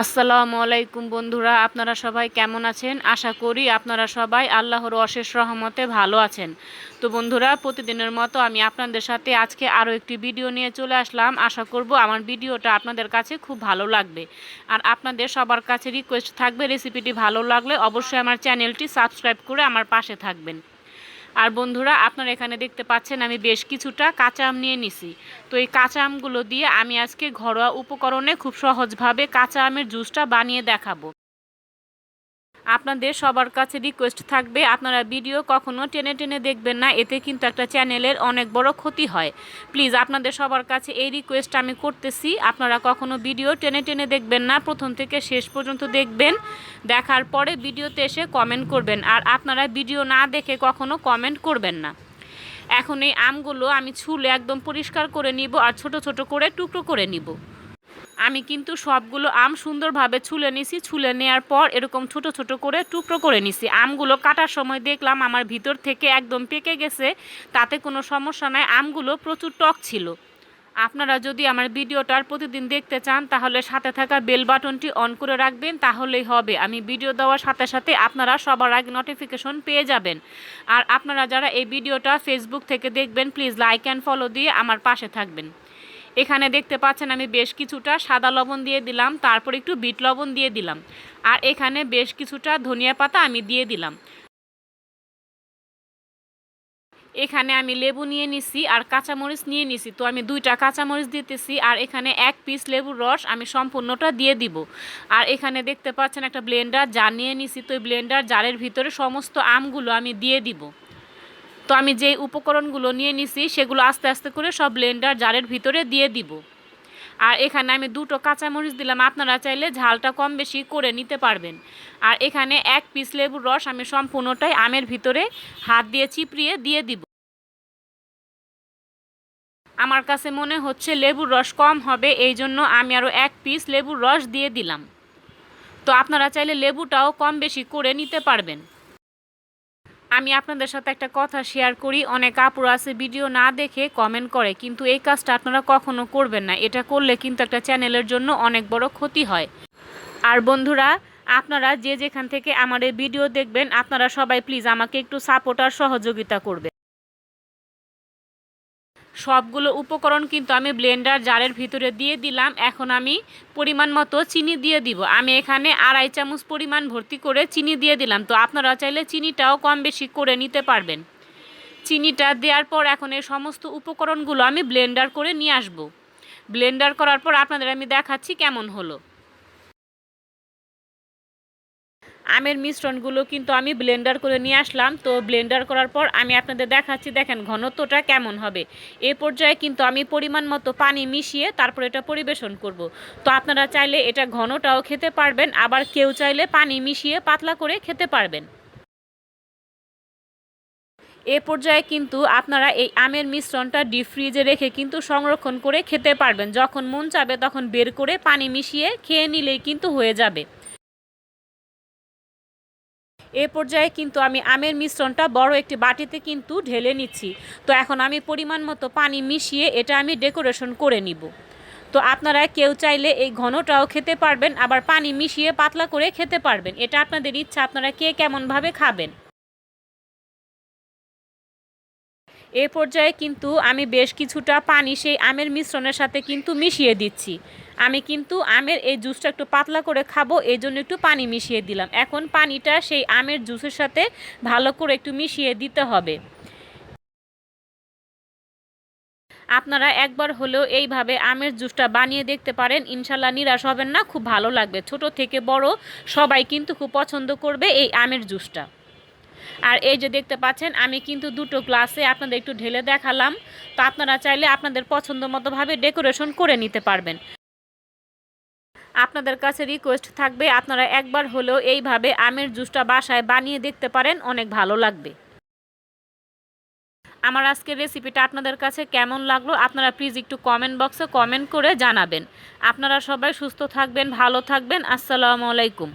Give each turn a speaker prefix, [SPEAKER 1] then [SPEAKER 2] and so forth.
[SPEAKER 1] আসসালামু আলাইকুম বন্ধুরা, আপনারা সবাই কেমন আছেন? আশা করি আপনারা সবাই আল্লাহর অশেষ রহমতে ভালো আছেন। তো বন্ধুরা, প্রতিদিনের মতো আমি আপনাদের সাথে আজকে আরও একটি ভিডিও নিয়ে চলে আসলাম। আশা করব আমার ভিডিওটা আপনাদের কাছে খুব ভালো লাগবে। আর আপনাদের সবার কাছে রিকোয়েস্ট থাকবে রেসিপিটি ভালো লাগলে অবশ্যই আমার চ্যানেলটি সাবস্ক্রাইব করে আমার পাশে থাকবেন। আর বন্ধুরা, আপনারা এখানে দেখতে পাচ্ছেন আমি বেশ কিছুটা কাঁচা আম নিয়ে নিছি। তো এই কাঁচা আমগুলো দিয়ে আমি আজকে ঘরোয়া উপকরণে খুব সহজভাবে কাঁচা আমের জুসটা বানিয়ে দেখাবো। আপনাদের সবার কাছে রিকোয়েস্ট থাকবে। আপনারা ভিডিও কখনো টেনে টেনে দেখবেন না, এতে কিন্তু একটা চ্যানেলের অনেক বড় ক্ষতি হয়। প্লিজ আপনাদের সবার কাছে এই রিকোয়েস্ট আমি করতেছি। আপনারা কখনো ভিডিও টেনে টেনে দেখবেন না, প্রথম থেকে শেষ পর্যন্ত দেখবেন। দেখার পরে ভিডিওতে এসে কমেন্ট করবেন। আর আপনারা ভিডিও না দেখে কখনো কমেন্ট করবেন না। এখন এই আমগুলো আমি ছুলে একদম পরিষ্কার করে নিব আর ছোট ছোট করে টুকরো করে নিব। আমি কিন্তু সবগুলো আম সুন্দরভাবে ছুলে নিছি, ছুলে নেওয়ার পর এরকম ছোট ছোট করে টুকরো করে নিছি। আমগুলো কাটার সময় দেখলাম আমার ভিতর থেকে একদম পেকে গেছে, তাতে কোনো সমস্যা নাই, আমগুলো প্রচুর টক ছিল। আপনারা যদি আমার ভিডিওটার প্রতিদিন দেখতে চান, তাহলে সাথে থাকা বেল বাটনটি অন করে রাখবেন, তাহলেই হবে। আমি ভিডিও দেওয়ার সাথে সাথে আপনারা সবার আগে নোটিফিকেশন পেয়ে যাবেন। আর আপনারা যারা এই ভিডিওটা ফেসবুক থেকে দেখবেন প্লিজ লাইক অ্যান্ড ফলো দিয়ে আমার পাশে থাকবেন। এখানে দেখতে পাচ্ছেন আমি বেশ কিছুটা সাদা লবণ দিয়ে দিলাম, তারপর একটু বিট লবণ দিয়ে দিলাম। আর এখানে বেশ কিছুটা ধনিয়া পাতা আমি দিয়ে দিলাম। এখানে আমি লেবু নিয়ে নিছি আর কাঁচামরিচ নিয়ে নিছি। তো আমি দুইটা কাঁচামরিচ দিতেছি আর এখানে এক পিস লেবুর রস আমি সম্পূর্ণটা দিয়ে দিব। আর এখানে দেখতে পাচ্ছেন একটা ব্লেন্ডার জার নিয়ে নিছি। তো এই ব্লেন্ডার জারের ভিতরে সমস্ত আমগুলো আমি দিয়ে দিব। তো আমি যে উপকরণগুলো নিয়ে নিছি, সেগুলো আস্তে আস্তে করে সব ব্লেন্ডার জারের ভিতরে দিয়ে দিব। আর এখানে আমি দুটো কাঁচামরিচ দিলাম, আপনারা চাইলে ঝালটা কম বেশি করে নিতে পারবেন। আর এখানে এক পিস লেবুর রস আমি সম্পূর্ণটাই আমের ভিতরে হাত দিয়ে চিপড়িয়ে দিয়ে দিব। আমার কাছে মনে হচ্ছে লেবুর রস কম হবে, এই জন্য আমি আরও এক পিস লেবুর রস দিয়ে দিলাম। তো আপনারা চাইলে লেবুটাও কম বেশি করে নিতে পারবেন। আমি আপনাদের সাথে একটা কথা শেয়ার করি। অনেক আপুর আছে ভিডিও না দেখে কমেন্ট করে, কিন্তু এই কাজটা আপনারা কখনো করবেন না। এটা করলে কিন্তু একটা চ্যানেলের জন্য অনেক বড় ক্ষতি হয়। আর বন্ধুরা, আপনারা যে যেখান থেকে আমার এই ভিডিও দেখবেন, আপনারা সবাই প্লিজ আমাকে একটু সাপোর্ট আর সহযোগিতা করবে সবগুলো উপকরণ কিন্তু আমি ব্লেন্ডার জারের ভিতরে দিয়ে দিলাম। এখন আমি পরিমাণ মতো চিনি দিয়ে দিব। আমি এখানে আড়াই চামচ পরিমাণ ভর্তি করে চিনি দিয়ে দিলাম। তো আপনারা চাইলে চিনিটাও কম বেশি করে নিতে পারবেন। চিনিটা দেওয়ার পর এখন এই সমস্ত উপকরণগুলো আমি ব্লেন্ডার করে নিয়ে আসব। ব্লেন্ডার করার পর আপনাদের আমি দেখাচ্ছি কেমন হলো। আমের মিশ্রণগুলো কিন্তু আমি ব্লেন্ডার করে নিয়ে আসলাম। তো ব্লেন্ডার করার পর আমি আপনাদের দেখাচ্ছি, দেখেন ঘনত্বটা কেমন হবে। এ পর্যায়ে কিন্তু আমি পরিমাণ মতো পানি মিশিয়ে তারপর এটা পরিবেশন করব। তো আপনারা চাইলে এটা ঘনটাও খেতে পারবেন, আবার কেউ চাইলে পানি মিশিয়ে পাতলা করে খেতে পারবেন। এ পর্যায়ে কিন্তু আপনারা এই আমের মিশ্রণটা ডিপ ফ্রিজে রেখে কিন্তু সংরক্ষণ করে খেতে পারবেন। যখন মন চাবে তখন বের করে পানি মিশিয়ে খেয়ে নিলেই কিন্তু হয়ে যাবে। এ পর্যায়ে কিন্তু আমি আমের মিশ্রণটা বড় একটি বাটিতে কিন্তু ঢেলে নিচ্ছি। তো এখন আমি পরিমাণ মতো পানি মিশিয়ে এটা আমি ডেকোরেশন করে নিব। তো আপনারা কেউ চাইলে এই ঘনটাও খেতে পারবেন, আবার পানি মিশিয়ে পাতলা করে খেতে পারবেন। এটা আপনাদের ইচ্ছা, আপনারা কে কেমনভাবে খাবেন? এ পর্যায়ে কিন্তু আমি বেশ কিছুটা পানি সেই আমের মিশ্রণের সাথে কিন্তু মিশিয়ে দিচ্ছি। আমি কিন্তু আমের এই জুসটা একটু পাতলা করে খাব, এই জন্য একটু পানি মিশিয়ে দিলাম। এখন পানিটা সেই আমের জুসের সাথে ভালো করে একটু মিশিয়ে দিতে হবে। আপনারা একবার হলেও এইভাবে আমের জুসটা বানিয়ে দেখতে পারেন। ইনশাল্লাহ নিরাশ হবেন না, খুব ভালো লাগবে। ছোট থেকে বড় সবাই কিন্তু খুব পছন্দ করবে এই আমের জুসটা। আর এই যে দেখতে পাচ্ছেন, আমি কিন্তু দুটো গ্লাসে আপনাদের একটু ঢেলে দেখালাম। তো আপনারা চাইলে আপনাদের পছন্দ মতোভাবে ডেকোরেশন করে নিতে পারবেন। আপনাদের কাছে রিকোয়েস্ট থাকবে, আপনারা একবার হলেও এইভাবে আমের জুসটা বাসায় বানিয়ে দেখতে পারেন, অনেক ভালো লাগবে। আমার আজকের রেসিপিটা আপনাদের কাছে কেমন লাগল, আপনারা প্লিজ একটু কমেন্ট বক্সে কমেন্ট করে জানাবেন। আপনারা সবাই সুস্থ থাকবেন, ভালো থাকবেন, আসসালামু আলাইকুম।